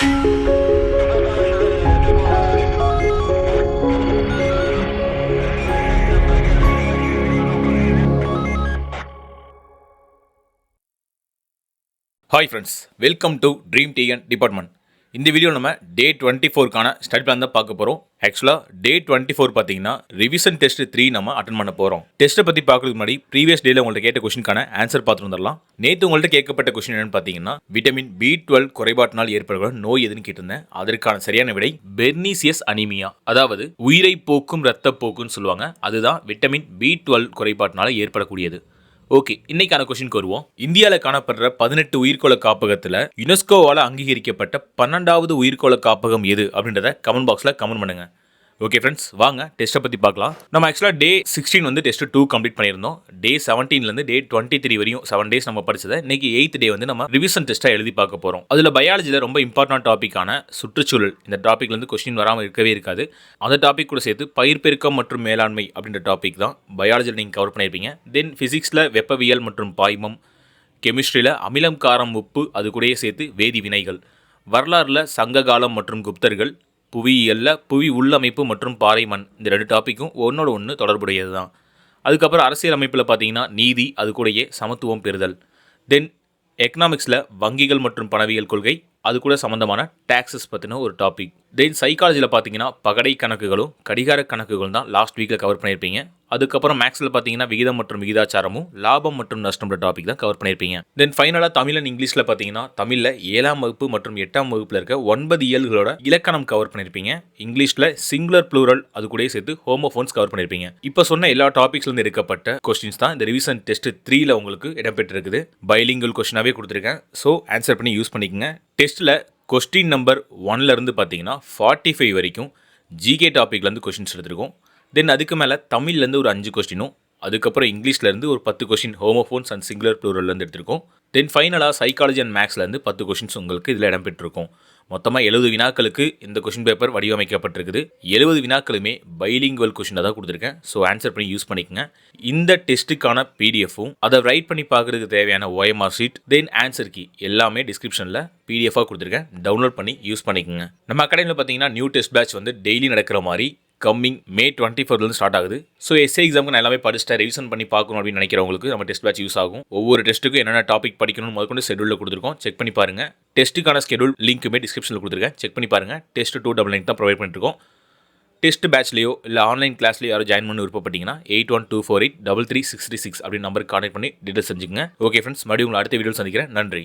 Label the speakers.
Speaker 1: Hi friends welcome to dream TN department இந்த video நம்ம day twenty ஃபோருக்கான study plan தான் பார்க்க போகிறோம் ஆக்சுவலாக டே டுவெண்ட்டி ஃபோர் பார்த்தீங்கன்னா ரிவிஷன் டெஸ்ட் த்ரீ நம்ம அட்டன் பண்ண போகிறோம் டெஸ்ட்டை பற்றி பார்க்கறதுக்கு முன்னாடி ப்ரீவியஸ் டேல உங்கள்ட்ட கேட்ட கொஷினுக்கான ஆன்சர் பார்த்துட்டு வந்துடலாம். நேற்று உங்கள்ட்ட கேட்கப்பட்ட கொஷின் என்னன்னு பார்த்தீங்கன்னா விட்டமின் பி டுவெல் குறைபாட்டினால் ஏற்படுகிற நோய் எதுன்னு கேட்டிருந்தேன். அதற்கான சரியான விடை பெர்னீசியஸ் அனிமியா அதாவது உயிரை போக்கும் ரத்தப்போக்குன்னு சொல்லுவாங்க. அதுதான் விட்டமின் பி டுவெல் குறைபாட்டினால் ஏற்படக்கூடியது. ஓகே இன்னைக்கான கொஸ்டின் வருவோம். இந்தியாவில் காணப்படுற பதினெட்டு உயிர்கோள காப்பகத்தில் யுனெஸ்கோவால் அங்கீகரிக்கப்பட்ட பன்னெண்டாவது உயிர்கோள காப்பகம் எது அப்படின்றத கமெண்ட் பாக்ஸில் கமெண்ட் பண்ணுங்கள் ஓகே ஃப்ரெண்ட்ஸ் வாங்க டெஸ்ட்டை பற்றி பார்க்கலாம். நம்ம ஆக்சுவலாக டே சிக்ஸ்டீன் வந்து டெஸ்ட் டூ கம்ப்ளீட் பண்ணியிருந்தோம். டே செவன்டீன்லேருந்து டே டுவெண்ட்டி த்ரீ வரையும் செவன் டேஸ் நம்ம படிச்சதை இன்னைக்கு எயித் டே வந்து நம்ம ரிவிஷன் டெஸ்ட்டாக எழுதி பார்க்க போகிறோம் அதில் பயாலஜியில் ரொம்ப இம்பார்ட்டன்ட் டாப்பிக்கான சுற்றுச்சூழல் இந்த டாப்பிக்லேருந்து கொஸ்டின் வராமல் இருக்கவே இருக்காது. அந்த டாபிக் கூட சேர்த்து பயிர் பெருக்கம் மற்றும் மேலாண்மை அப்படின்ற டாபிக் தான் பயாலஜியில் நீங்கள் கவர் பண்ணியிருப்பீங்க. தென் ஃபிசிக்ஸில் வெப்பவியல் மற்றும் பாய்மம் கெமிஸ்ட்ரியில் அமிலம் காரம் உப்பு அது கூடயே சேர்த்து வேதி வினைகள். வரலாறில் சங்க காலம் மற்றும் குப்தர்கள் புவியியலில் புவி உள்ளமைப்பு மற்றும் பாறை மண். இந்த ரெண்டு டாப்பிக்கும் ஒன்றோட ஒன்று தொடர்புடையது தான் அதுக்கப்புறம் அரசியல் அமைப்பில் பார்த்தீங்கன்னா நீதி அது கூடயே சமத்துவம் பெறுதல். தென் எக்கனாமிக்ஸில் வங்கிகள் மற்றும் பணவியல் கொள்கை அது கூட சம்மந்தமான டேக்ஸஸ் பற்றின ஒரு டாபிக் தென் சைக்காலஜியில் பார்த்தீங்கன்னா பகடை கணக்குகளும் கடிகார கணக்குகளும் தான் லாஸ்ட் வீக்கில் கவர் பண்ணியிருப்பீங்க. அதுக்கப்புறம் மேக்ஸில் பார்த்தீங்கன்னா விகிதம் மற்றும் விகிதாச்சாரமும் லாபம் மற்றும் நஷ்டம்ன்ற டாபிக் தான் கவர் பண்ணியிருப்பீங்க. தென் ஃபைனலாக தமிழ் அண்ட் இங்கிலீஷில் பார்த்தீங்கன்னா தமிழில் ஏழாம் வகுப்பு மற்றும் எட்டாம் வகுப்பில் இருக்க ஒன்பது இயல்களோட இலக்கணம் கவர் பண்ணியிருப்பீங்க. இங்கிலீஷில் சிங்குலர் ப்ளூரல் அது கூட சேர்த்து ஹோமோஃபோன்ஸ் கவர் பண்ணியிருப்பீங்க. இப்போ சொன்ன எல்லா டாபிக்ஸ்லேருந்து எடுக்கப்பட்ட கொஸ்டின்ஸ் தான் இந்த ரிவிஷன் டெஸ்ட் த்ரீல உங்களுக்கு இடம்பெற்றிருக்குது. பைலிங்கல் கொஸ்டினாகவே கொடுத்துருக்கேன். ஸோ ஆன்சர் பண்ணி யூஸ் பண்ணிக்கோங்க. டெஸ்ட்டில் கொஸ்டின் நம்பர் ஒன்லேருந்து பார்த்தீங்கன்னா ஃபார்ட்டி ஃபைவ் வரைக்கும் ஜிகே டாப்பிக்லேருந்து கொஸ்டின்ஸ் எடுத்திருக்கோம். தென் அதுக்கு மேலே தமிழ்லேருந்து ஒரு அஞ்சு கொஸ்டினும் அதுக்கப்புறம் இங்கிலீஷ்லேருந்து ஒரு பத்து கொஸ்டின் ஹோமோஃபோன்ஸ் அண்ட் சிங்குலர் ப்ளூரல்லேருந்து எடுத்திருக்கோம். தென் ஃபைனலாக சைக்காலஜி அண்ட் மேக்ஸ்லேருந்து பத்து கொஷின்ஸ் உங்களுக்கு இதில் இடம்பெற்றிருக்கும். மொத்தமாக எழுபது வினாக்களுக்கு இந்த கொஷின் பேப்பர் வடிவமைக்கப்பட்டிருக்குது. எழுபது வினாக்களுமே பைலிங்குவல் கொஷினாக தான் கொடுத்துருக்கேன். ஸோ ஆன்சர் பண்ணி யூஸ் பண்ணிக்கங்க. இந்த டெஸ்ட்டுக்கான பிடிஎஃப்பும் அதை ரைட் பண்ணி பார்க்குறதுக்கு தேவையான OMR sheet then answer key எல்லாமே டிஸ்கிரிப்ஷனில் பிடிஎஃபாக கொடுத்துருக்கேன். டவுன்லோட் பண்ணி யூஸ் பண்ணிக்கோங்க. நம்ம அகாடமியில் பார்த்தீங்கன்னா நியூ டெஸ்ட் பேட்ச் வந்து டெய்லி நடக்கிற மாதிரி கம்மிங் மே டுவெண்ட்டி ஃபோர்லேருந்து ஸ்டார்ட் ஆகுது. ஸோ எஸ்ஏ எக்ஸாமுக்கு நான் எல்லாமே படிச்சுட்டு ரிவிஷன் பண்ணி பார்க்கணும் அப்படின்னு நினைக்கிறவங்களுக்கு நம்ம டெஸ்ட் பேட்ச் யூஸ் ஆகும். ஒவ்வொரு டெஸ்ட்டுக்கும் என்னென்ன டாபிக் படிக்கணும்னு முதற்கொண்டு ஷெடியூலில் கொடுத்துருக்கோம். செக் பண்ணி பாருங்க. டெஸ்ட்டுக்கான ஷெடியூல் லிங்க்குமே டிஸ்கிரிப்ஷனில் கொடுத்துருக்கேன். செக் பண்ணி பாருங்க. டெஸ்ட் டூ டபுள் நைன் தான் ப்ரொவைட் பண்ணிருக்கோம் டெஸ்ட் பேட்ச்லேயோ இல்லை ஆன்லைன் கிளாஸ்லேயோ யாரோ ஜாயின் பண்ணி விருப்பப்பட்டீங்கன்னா eight one two four eight double three six three six அப்படின்னு நம்பருக்கு கான்டெக்ட் பண்ணி டீட்டெயில் செஞ்சுங்க ஓகே ஃப்ரெண்ட்ஸ் மறுபடியும் உங்களை அடுத்த வீடியோ சந்திக்கிறேன். நன்றி.